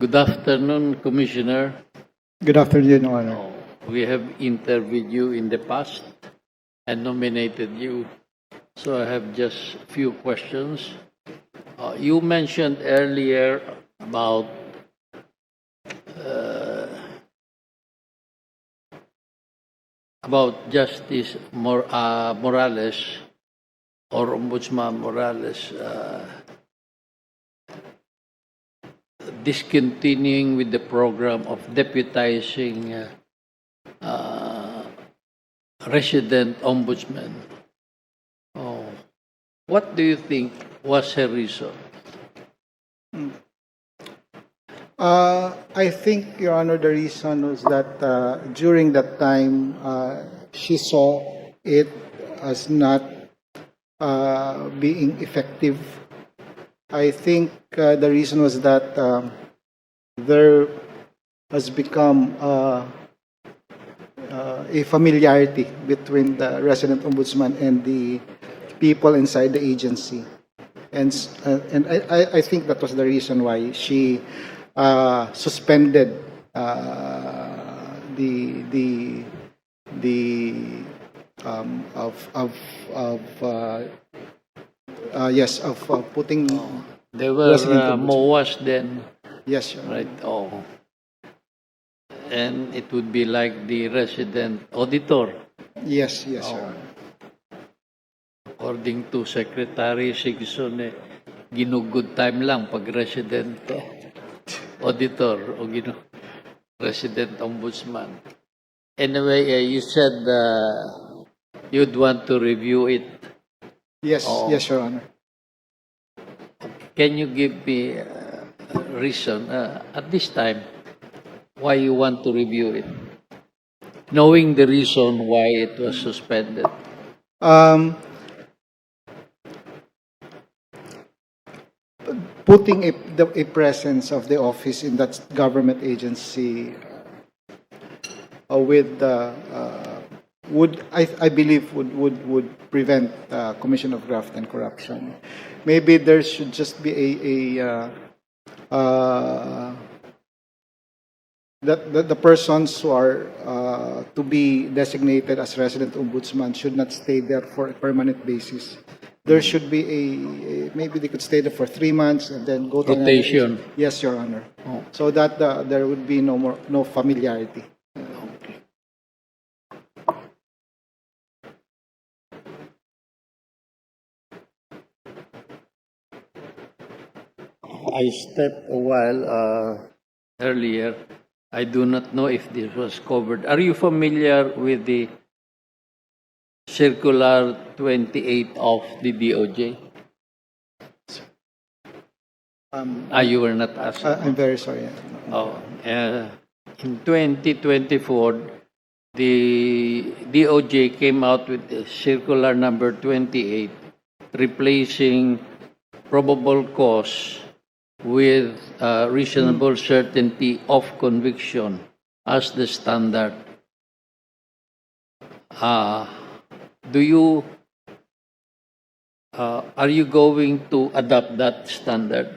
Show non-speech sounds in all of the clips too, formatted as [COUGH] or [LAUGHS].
Good afternoon, Commissioner. Good afternoon, Your Honor. We have interviewed you in the past and nominated you. So I have just a few questions. Uh, you mentioned earlier about uh, about Justice Mor- uh, Morales or Ombudsman Morales uh, discontinuing with the program of deputizing uh, uh, resident ombudsman. Oh, what do you think was her reason? Uh, I think, Your Honor, the reason was that uh, during that time, uh, she saw it as not uh, being effective. I think uh, the reason was that um, there has become uh, uh, a familiarity between the resident ombudsman and the people inside the agency. And, uh, and I, I- think that was the reason why she uh, suspended uh, the, the, the, um, of, of, of, uh, uh, yes, of uh, putting, They were Resident uh. MOAs then, yes, Your Honor. right? Oh. And it would be like the resident auditor, yes, yes, Your Oh. Honor. according to Secretary Sigson, eh, ginugod time lang pag resident eh, [LAUGHS] auditor o gino, resident ombudsman. Anyway, eh, you said uh, you'd want to review it. Yes, Oh. yes, Your Honor. Can you give me uh, a reason uh, at this time why you want to review it? Knowing the reason why it was suspended. Um, putting a, the, a presence of the office in that government agency uh, with the uh, would I, I believe would would would prevent uh, commission of graft and corruption. Maybe there should just be a a uh, uh, that, that the persons who are uh, to be designated as resident ombudsman should not stay there for a permanent basis. There should be a, a- maybe they could stay there for three months and then go to another Rotation. Yes, Your Honor. Oh. So that uh, there would be no more no familiarity. I stepped a while uh, earlier. I do not know if this was covered. Are you familiar with the Circular 28 of the DOJ? Um, Ah, you were not asked. I- I'm very sorry. Oh, uh, in 2024, the DOJ came out with circular number 28, replacing probable cause with uh, reasonable certainty of conviction as the standard. Uh, do you, uh, are you going to adopt that standard?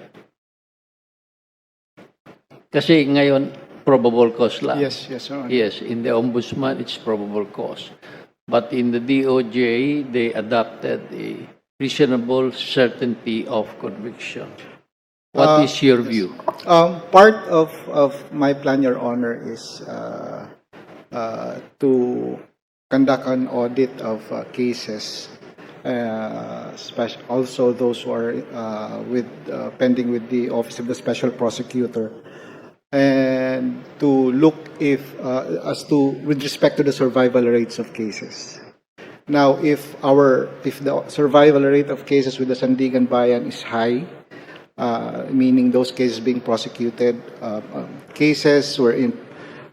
Kasi ngayon, probable cause lang. Yes, yes, Honor. Yes, in the ombudsman, it's probable cause. But in the DOJ, they adopted a reasonable certainty of conviction. What Uh, is your view? Um, part of, of my plan, Your Honor, is uh, uh, to conduct an audit of uh, cases, uh, spec- also those who are uh, with uh, pending with the Office of the Special Prosecutor, and to look if uh, as to with respect to the survival rates of cases. Now, if our if the survival rate of cases with the Sandigan Bayan is high, uh, meaning those cases being prosecuted, uh, um, cases were in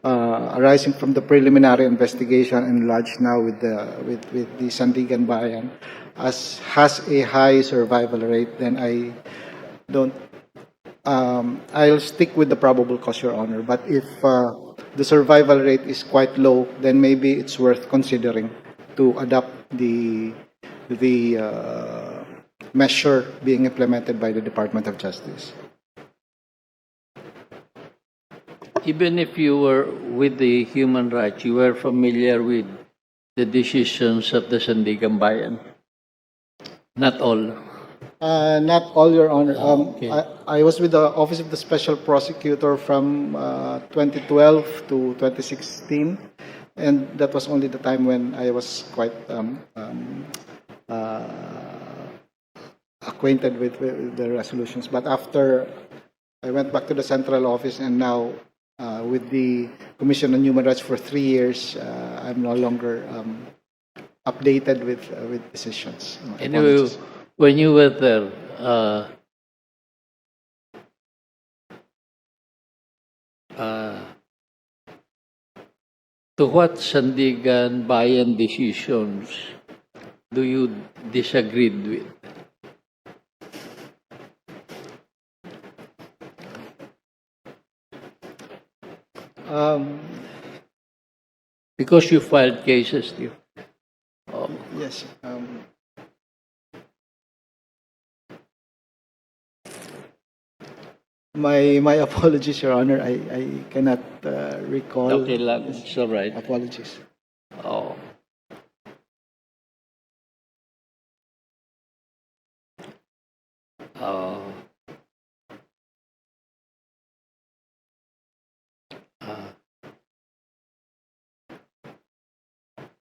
uh, arising from the preliminary investigation and lodged now with the with, with the Sandigan Bayan, as has a high survival rate, then I don't. Um, I'll stick with the probable cause, Your Honor. But if uh, the survival rate is quite low, then maybe it's worth considering to adopt the the uh, measure being implemented by the Department of Justice. even if you were with the human rights, you were familiar with the decisions of the Sandigan Bayan? Not all. Uh, not all, Your Honor. Um, okay. I, I was with the Office of the Special Prosecutor from uh, 2012 to 2016, and that was only the time when I was quite um, um, uh, acquainted with, with the resolutions. But after I went back to the central office, and now uh, with the Commission on Human Rights for three years, uh, I'm no longer um, updated with uh, with decisions. Anyway, when you were there, uh, uh, to what Sandigan Bayan decisions do you disagreed with? Um, Because you filed cases, you. Oh, Yes. um, My, my apologies, Your Honor. I, I cannot uh, recall. okay lang, it's all right. Apologies.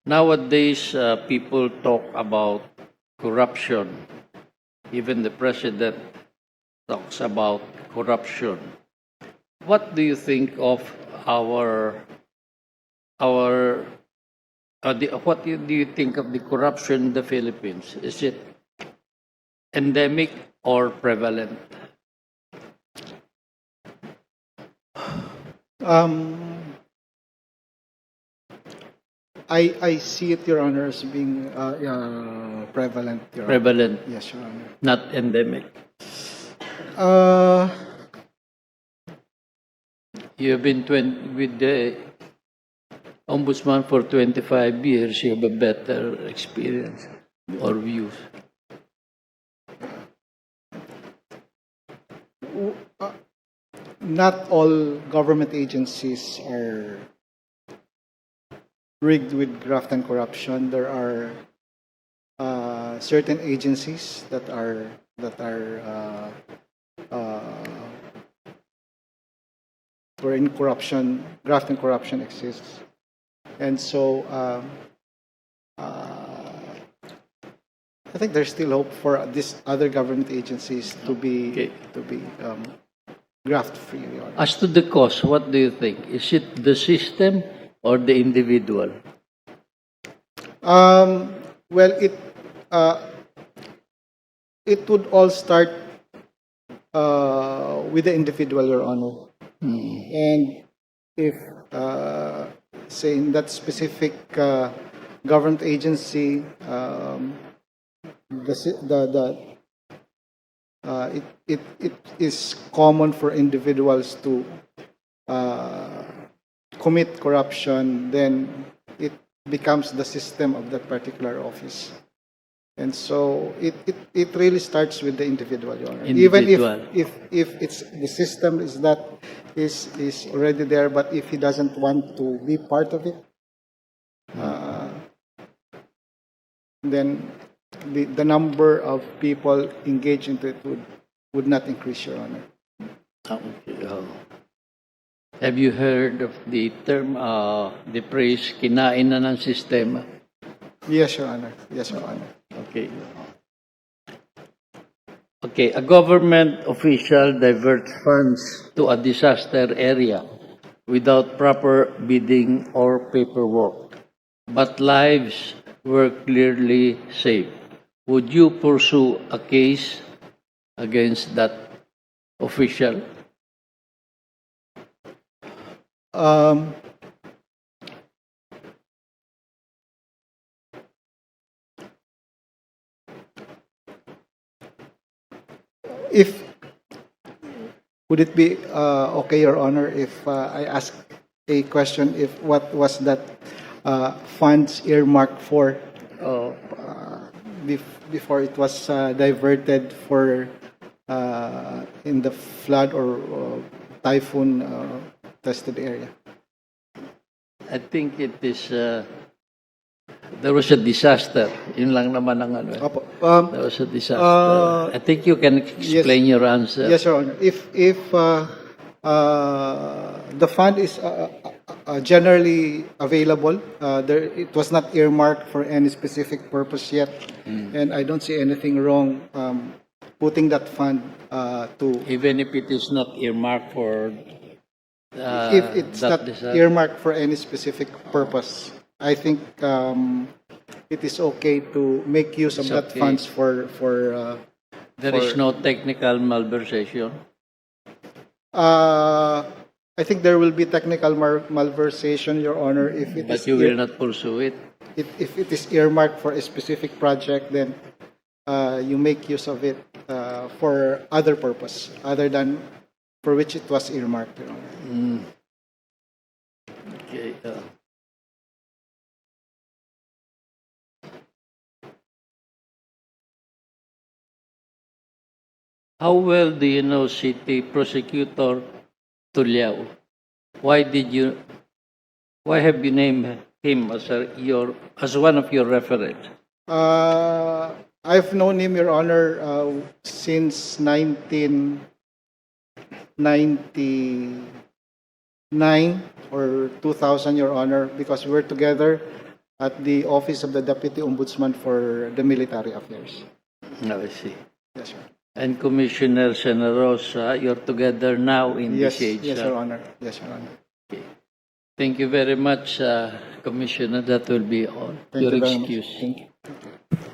Nowadays, uh, people talk about corruption. Even the president talks about corruption. What do you think of our our uh, the, what do you, do you think of the corruption in the Philippines? Is it endemic or prevalent? Um, I, I see it, Your Honor, as being uh, uh, prevalent, Your Honor. Prevalent, Yes, Your Honor. not endemic. Uh, You have been 20, with the ombudsman for 25 years. You have a better experience or views. not all government agencies are rigged with graft and corruption. There are uh, certain agencies that are that are uh, uh, wherein corruption, graft and corruption exists, and so um, uh, I think there's still hope for these other government agencies to be Okay. to be um, graft free. As to the cause, what do you think? Is it the system or the individual? Um, well, it uh, it would all start uh, with the individual, Your Honor. And if, uh, say, in that specific uh, government agency, um, the, the, the uh, it, it, it is common for individuals to uh, commit corruption, then it becomes the system of that particular office. And so it, it, it really starts with the individual, Your Honor. Individual. Even if, if, if it's, the system is that, is, is already there, but if he doesn't want to be part of it, uh, then the, the number of people engaged into it would, would not increase, Your Honor. Okay, oh. Have you heard of the term, uh, the phrase, kinain na ng sistema? Yes, Your Honor. Yes, Your Honor. Okay. Okay, a government official diverts funds to a disaster area without proper bidding or paperwork, but lives were clearly saved. Would you pursue a case against that official? Um, if would it be uh, okay, Your Honor, if uh, I ask a question? If what was that uh, funds earmarked for Oh, uh, bef- before it was uh, diverted for uh, in the flood or uh, typhoon uh, tested area. I think it is, uh, there was a disaster. Yun lang naman ang ano. eh. Opo. Um, There was a disaster. Uh, I think you can explain your answer. Yes, Your Honor. If, if uh, uh, the fund is uh, uh, uh, generally available, uh, there, it was not earmarked for any specific purpose yet, and I don't see anything wrong um, putting that fund uh, to, Even if it is not earmarked for uh, if it's that not disaster. earmarked for any specific purpose. I think um, it is okay to make use of It's that okay. funds for, for uh, There is for- no technical malversation. Uh, I think there will be technical malversation, Your Honor, if it But is you will not pursue it. if, if it is earmarked for a specific project, then uh, you make use of it uh, for other purpose other than for which it was earmarked, Mm. Okay. uh, How well do you know City Prosecutor Tuliao? Why did you, why have you named him as a, your, as one of your referents? Uh, I've known him, Your Honor, uh, since 1999 or 2000, Your Honor, because we were together at the Office of the Deputy Ombudsman for the Military Affairs. No, I see. Yes, sir. And Commissioner Senarosa, you're together now in Yes, age. yes, Your Honor. Yes, Your Honor. Okay. Thank you very much, uh, Commissioner. That will be all. Thank Your you very much. excuse. Thank you.